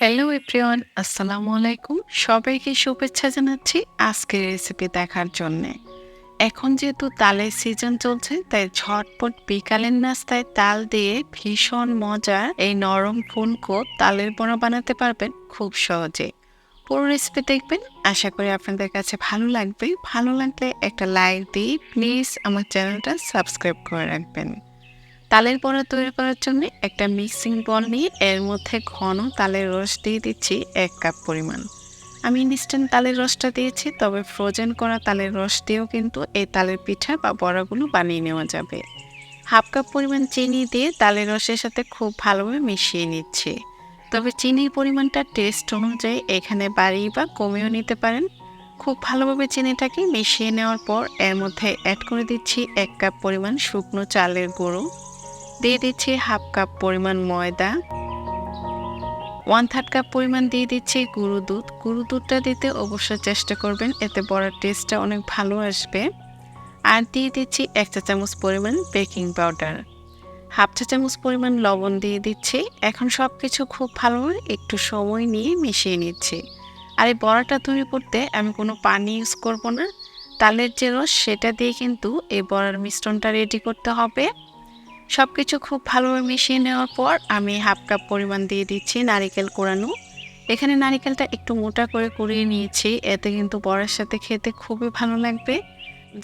Hello everyone আসসালামু আলাইকুম সবাইকে শুভেচ্ছা জানাচ্ছি আজকের রেসিপি দেখার জন্যে। এখন যেহেতু তালের সিজন চলছে, তাই ঝটপট বিকালের নাস্তায় তাল দিয়ে ভীষণ মজার এই নরম ফুলকো তালের বড়া বানাতে পারবেন খুব সহজে। পুরো রেসিপি দেখবেন। আশা করি আপনাদের কাছে ভালো লাগবে। ভালো লাগলে একটা লাইক দিয়ে প্লিজ আমার চ্যানেলটা সাবস্ক্রাইব করে রাখবেন। তালের বড়া তৈরি করার জন্য একটা মিক্সিং বল নিয়ে এর মধ্যে ঘন তালের রস দিয়ে দিচ্ছি এক কাপ পরিমাণ। আমি ইনস্ট্যান্ট তালের রসটা দিয়েছি, তবে ফ্রোজেন করা তালের রস দিয়েও কিন্তু এই তালের পিঠা বা বড়াগুলো বানিয়ে নেওয়া যাবে। হাফ কাপ পরিমাণ চিনি দিয়ে তালের রসের সাথে খুব ভালোভাবে মিশিয়ে নিচ্ছি। তবে চিনির পরিমাণটা টেস্ট অনুযায়ী এখানে বাড়িয়ে বা কমিয়েও নিতে পারেন। খুব ভালোভাবে চিনিটাকে মিশিয়ে নেওয়ার পর এর মধ্যে অ্যাড করে দিচ্ছি এক কাপ পরিমাণ শুকনো চালের গুঁড়ো। দিয়ে দিচ্ছি হাফ কাপ পরিমাণ ময়দা। ওয়ান থার্ড কাপ পরিমাণ দিয়ে দিচ্ছি গুঁড়ো দুধ। গুঁড়ো দুধটা দিতে অবশ্যই চেষ্টা করবেন, এতে বড়ার টেস্টটা অনেক ভালো আসবে। আর দিয়ে দিচ্ছি এক চা চামচ পরিমাণ বেকিং পাউডার হাফ চা চামচ পরিমাণ লবণ দিয়ে দিচ্ছি। এখন সব কিছু খুব ভালোভাবে একটু সময় নিয়ে মিশিয়ে নিচ্ছি। আর এই বড়াটা তৈরি করতে আমি কোনো পানি ইউজ করব না। তালের যে রস, সেটা দিয়ে কিন্তু এই বড়ার মিশ্রণটা রেডি করতে হবে। সব কিছু খুব ভালোভাবে মিশিয়ে নেওয়ার পর আমি হাফ কাপ পরিমাণ দিয়ে দিচ্ছি নারিকেল কোরানো। এখানে নারিকেলটা একটু মোটা করে কুড়িয়ে নিয়েছি, এতে কিন্তু বড়ার সাথে খেতে খুবই ভালো লাগবে।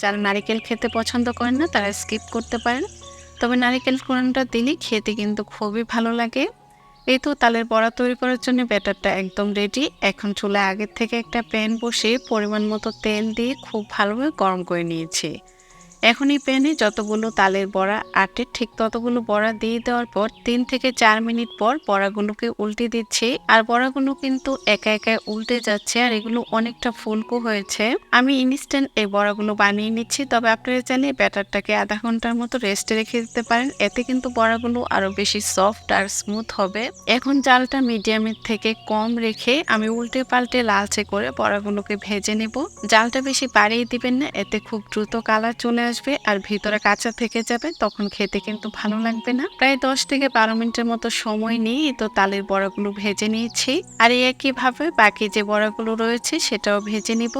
যারা নারিকেল খেতে পছন্দ করেন না, তারা স্কিপ করতে পারেন। তবে নারিকেল কোরানোটা দিলে খেতে কিন্তু খুবই ভালো লাগে। এই তো তালের বড়া তৈরি করার জন্য ব্যাটারটা একদম রেডি এখন চুলে আগের থেকে একটা প্যান বসিয়ে পরিমাণ মতো তেল দিয়ে খুব ভালোভাবে গরম করে নিয়েছি। এখন এই প্যানে যতগুলো তালের বড়া আটে, ঠিক ততগুলো বড়া দিয়ে দেওয়ার পর তিন থেকে চার মিনিট পর বড়াগুলোকে উল্টে দিচ্ছি। আর বড়াগুলো কিন্তু একা একা উল্টে যাচ্ছে আর এগুলো অনেকটা ফুলকো হয়েছে। আমি ইনস্ট্যান্ট এই বড়াগুলো বানিয়ে নিচ্ছি, তবে আপনারা চাইলে ব্যাটারটাকে আধা ঘণ্টার মতো রেস্টে রেখে দিতে পারেন। এতে কিন্তু বড়াগুলো আরও বেশি সফট আর স্মুথ হবে। এখন জালটা মিডিয়ামের থেকে কম রেখে আমি উল্টে পাল্টে লালচে করে বড়াগুলোকে ভেজে নেব। জালটা বেশি বাড়িয়ে দিবেন না, এতে খুব দ্রুত কালার চলে আসবে আর ভিতরে কাঁচা থেকে যাবে, তখন খেতে কিন্তু ভালো লাগবে না। প্রায় দশ থেকে বারো মিনিটের মতো সময় নিয়ে তো তালের বড়াগুলো ভেজে নিয়েছি। আর একইভাবে বাকি যে বড়াগুলো রয়েছে সেটাও ভেজে নিব।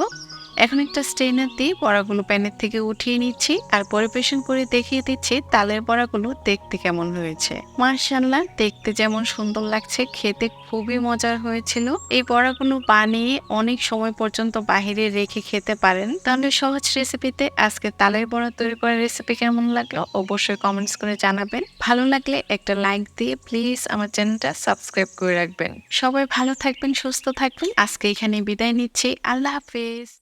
এখন একটা স্ট্রেনার দিয়ে বড়াগুলো প্যানের থেকে উঠিয়ে নিচ্ছি আর পরিবেশন করে দেখিয়ে দিচ্ছি তালের বড়াগুলো দেখতে কেমন হয়েছে। মার্শাল্লাহ দেখতে যেমন সুন্দর লাগছে, খেতে খুবই মজার হয়েছিল। এই বড়াগুলো বানিয়ে অনেক সময় পর্যন্ত বাহিরে রেখে খেতে পারেন। তাহলে সহজ রেসিপিতে আজকে তালের বড়া তৈরি করার রেসিপি কেমন লাগল অবশ্যই কমেন্টস করে জানাবেন। ভালো লাগলে একটা লাইক দিয়ে প্লিজ আমার চ্যানেলটা সাবস্ক্রাইব করে রাখবেন। সবাই ভালো থাকবেন, সুস্থ থাকবেন। আজকে এখানে বিদায় নিচ্ছি। আল্লাহ হাফিজ।